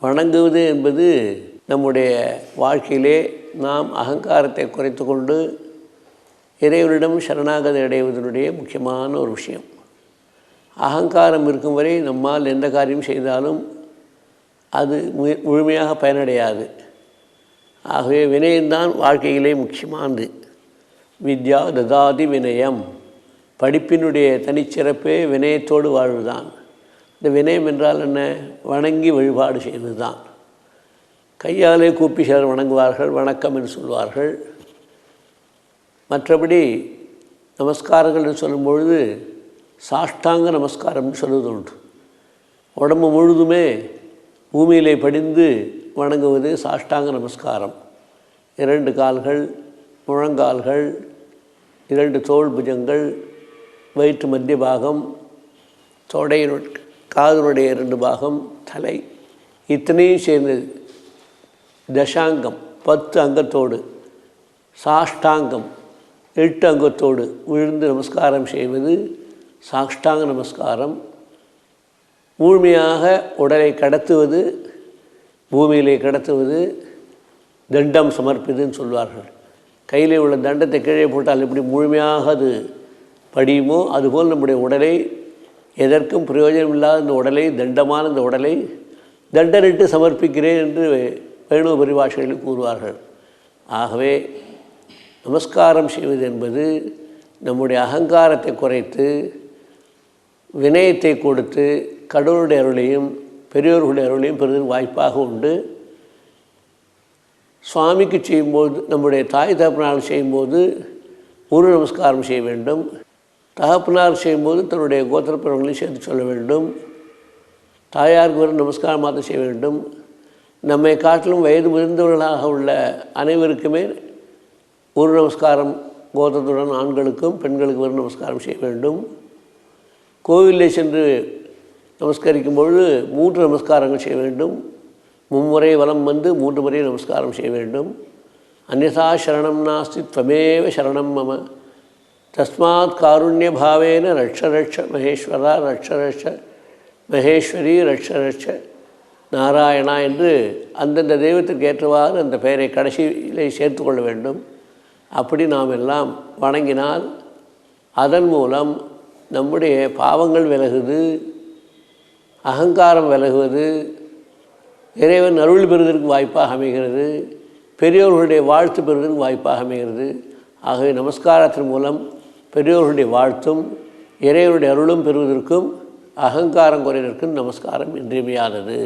வணங்குவது என்பது நம்முடைய வாழ்க்கையிலே நாம் அகங்காரத்தை குறைத்து கொண்டு இறைவனிடம் சரணாகதி அடைவதனுடைய முக்கியமான ஒரு விஷயம். அகங்காரம் இருக்கும் வரை நம்மால் எந்த காரியம் செய்தாலும் அது மு- முழுமையாக பயனடையாது. ஆகவே வினயம்தான் வாழ்க்கையிலே முக்கியமானது. வித்யா ததாதி வினயம். படிப்பினுடைய தனிச்சிறப்பே வினயத்தோடு வாழ்வுதான். இந்த வினயம் என்றால் என்ன? வணங்கி வழிபாடு செய்வது தான் கையாலே கூப்பி சிலர் வணங்குவார்கள் வணக்கம் என்று சொல்வார்கள். மற்றபடி நமஸ்காரங்கள் என்று சொல்லும் பொழுது சாஷ்டாங்க நமஸ்காரம்னு சொல்வது உண்டு. உடம்பு முழுதுமே பூமியிலே படிந்து வணங்குவது சாஷ்டாங்க நமஸ்காரம். இரண்டு கால்கள் முழங்கால்கள் இரண்டு தோள் புஜங்கள் வயிற்று மத்திய பாகம் தொடையினுடைய காதனுடைய இரண்டு பாகம் தலை. இத்தனையும் சேர்ந்தது தசாங்கம் பத்து அங்கத்தோடு சாஷ்டாங்கம் எட்டு அங்கத்தோடு விழுந்து நமஸ்காரம் செய்வது சாஷ்டாங்க நமஸ்காரம். முழுமையாக உடலை கடத்துவது பூமியிலே கடத்துவது தண்டம் சமர்ப்பிதுன்னு சொல்வார்கள். கையிலே உள்ள தண்டத்தை கீழே போட்டால் எப்படி முழுமையாக அது படியுமோ அதுபோல் நம்முடைய உடலை எதற்கும் பிரயோஜனம் இல்லாத இந்த உடலை தண்டமான இந்த உடலை தண்டனிட்டு சமர்ப்பிக்கிறேன் என்று வைணவ பரிபாஷைகளில் கூறுவார்கள். ஆகவே நமஸ்காரம் செய்வது என்பது நம்முடைய அகங்காரத்தை குறைத்து வினயத்தை கொடுத்து கடவுளுடைய அருளையும் பெரியோர்களுடைய அருளையும் பெறுவதற்கு வாய்ப்பாக உண்டு. சுவாமிக்கு செய்யும்போது நம்முடைய தாய் தகப்பனால் செய்யும்போது ஒரு நமஸ்காரம் செய்ய வேண்டும். தகப்பனார் செய்யும்போது தன்னுடைய கோத்திரப்பிரவங்களையும் சேர்த்து சொல்ல வேண்டும். தாயாருக்கு ஒரு நமஸ்காரம் செய்ய வேண்டும். நம்மை காட்டிலும் வயது முதிர்ந்தவர்களாக உள்ள அனைவருக்குமே ஒரு நமஸ்காரம் கோத்திரத்துடன் ஆண்களுக்கும் பெண்களுக்கு ஒரு நமஸ்காரம் செய்ய வேண்டும். கோவிலில் சென்று நமஸ்கரிக்கும் பொழுது மூன்று நமஸ்காரங்கள் செய்ய வேண்டும். மும்முறை வலம் வந்து மூன்று முறை நமஸ்காரம் செய்ய வேண்டும். அந்நதா சரணம் நாஸ்தி துவமேவ சரணம் மம. தஸ்மாத் காருண்ய பாவேன ரட்ச ரட்ச மகேஸ்வரா ரட்ச ரட்ச மகேஸ்வரி ரட்ச ரட்ச நாராயணா என்று அந்தந்த தெய்வத்திற்கு ஏற்றவாறு அந்த பெயரை கடைசியிலே சேர்த்து கொள்ள வேண்டும். அப்படி நாம் எல்லாம் வணங்கினால் அதன் மூலம் நம்முடைய பாவங்கள் விலகுது அகங்காரம் விலகுவது இறைவன் அருள் பெறுவதற்கு வாய்ப்பாக அமைகிறது பெரியோர்களுடைய வாழ்த்து பெறுவதற்கு வாய்ப்பாக அமைகிறது. ஆகவே நமஸ்காரத்தின் மூலம் பெரியோர்களுடைய வாழ்த்தும் இறைவனுடைய அருளும் பெறுவதற்கும் அகங்காரம் குறைவதற்கும் நமஸ்காரம் இன்றியமையாதது.